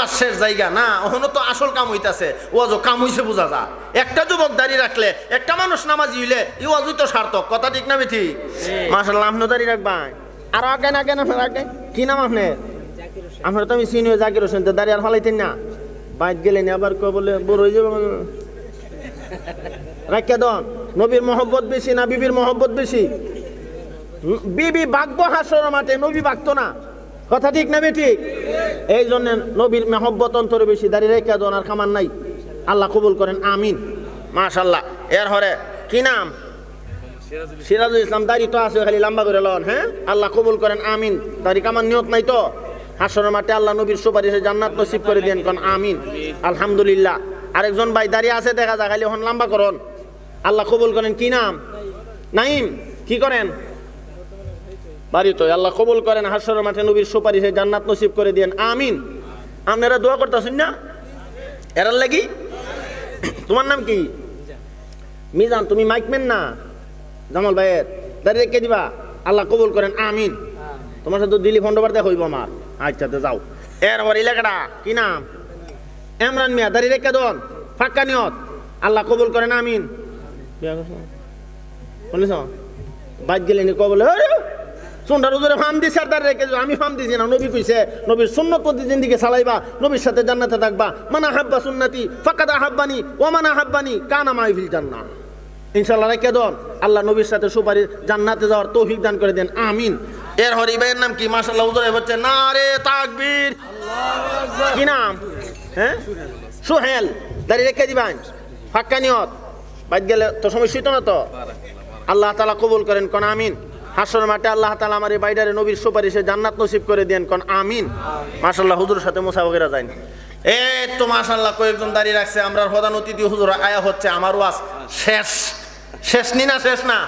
ওয়াজ শেষ জায়গা না ওখানে তো আসল কাম হইতাছে ওয়াজও কাম হইছে বোঝা যা একটা যুবক দাঁড়িয়ে রাখলে একটা মানুষ নামাজি হইলে ই ওয়াজই তো সার্থক কথা ঠিক না বেঠি মাসাল্লাহ আপনি দাঁড়িয়ে রাখবেন। আর আগে না কেন আগে। কি নাম আপনার আপনার তো আমি সিনিয়র জাকির হোসেন তো দাঁড়িয়ে আর ফালাইতেন না। বাইক গেলেন আবার ক বলে বড় হয়ে যাবে রাখিয়া দন। নবীর মহব্বত বেশি না বিবির মহব্বত বেশি? বিবি বাগবো হাসর মাঠে নবী বাগতো না। কথা ঠিক না বে ঠিক এই জন্য নবীর মেহব্বত অন্তরে বেশি দাঁড়িয়ে রেখে আর খামার নাই। আল্লাহ কবুল করেন, আমিন। মাশাল্লাহ এর হরে কি নাম? সিরাজুল ইসলাম, দাড়ি তো আছে, খালি লম্বা করে লন হ্যাঁ? আল্লাহ কবুল করেন, আমিন। দাড়ি কামার নিয়ত নাই তো? হাসরের মাঠে আল্লাহ নবীর সুপারিশে জান্নাত নসিব করে দেন কোন আমিন। আলহামদুলিল্লাহ। আরেকজন ভাই দাঁড়িয়ে আছে, দেখা যায় খালি হন, লম্বা করন। আল্লাহ কবুল করেন, কি নাম? নাইম কি করেন? বাড়ি তো আল্লাহ কবুল করেন হাসরের মাঠে নবীর সুপারিশে জান্নাত নসিব করে দেন আমিন। আপনারা দোয়া করতেছেন না? এরার লাগি? তোমার নাম কি? মিজান তুমি মাইক মাইকমেন না? জামাল ভাইয়ের। দাঁড়িয়ে রেখে দিবা? আল্লাহ কবুল করেন আমিন। তোমার সাথে দিল্লি ফন্ডবার দেখা হইব আমার। আচ্ছা তো যাও। এরপর এলাকাটা কি নাম? এমরান মিয়া দাঁড়িয়ে রেখে দন। ফাক্কা নিয়ত। আল্লাহ কবুল করেন আমিন। শুনলিস বাদ গেলেন কবলে সুন্দর উজরে ফাম দিছে আর দাঁড়িয়ে রেখে। আমি ফাম দিছি না, নবী কইছে, নবীর সুন্নত প্রতি জিন্দিকে চালাইবা, নবীর সাথে জান্নাতে থাকবা। মানা হাব্বা সুন্নতি, ফাকাদা হাব্বানি ও মানা হাব্বানি, কানা মাইফিল জান্নাহ। ইনশাল্লাহ রেখে দন, আল্লাহ নবীর সাথে সুপারি জান্নাতে যাওয়ার তৌফিক দান করে দেন, আমিন। এর হরি ভাইয়ের নাম কি? মাশাল্লাহ উজরে হচ্ছে না রে তাকবীর। কি নাম? হ্যাঁ? সোহেল। দাঁড়িয়ে রেখে দিবেন। ফাক্কা নিয়ত। বাদ গেলে তো সময় শুইতো না তো? আল্লাহ তালা কবুল করেন, কোন আমিন। হাসর মাঠে আল্লাহ তালা আমার এই বাইডারে নবীর সুপারিশে জান্নাত নসিব করে দেন, কন আমিন। মাসাল্লাহ হুজুর সাথে মুসাফিরা যায়নি এ তো মাসাল্লাহ কয়েকজন দাঁড়িয়ে রাখছে আমরা প্রধান অতিথি, হুজুর, আয়া হচ্ছে আমারও ওয়াজ। শেষ। শেষ নি না, শেষ না?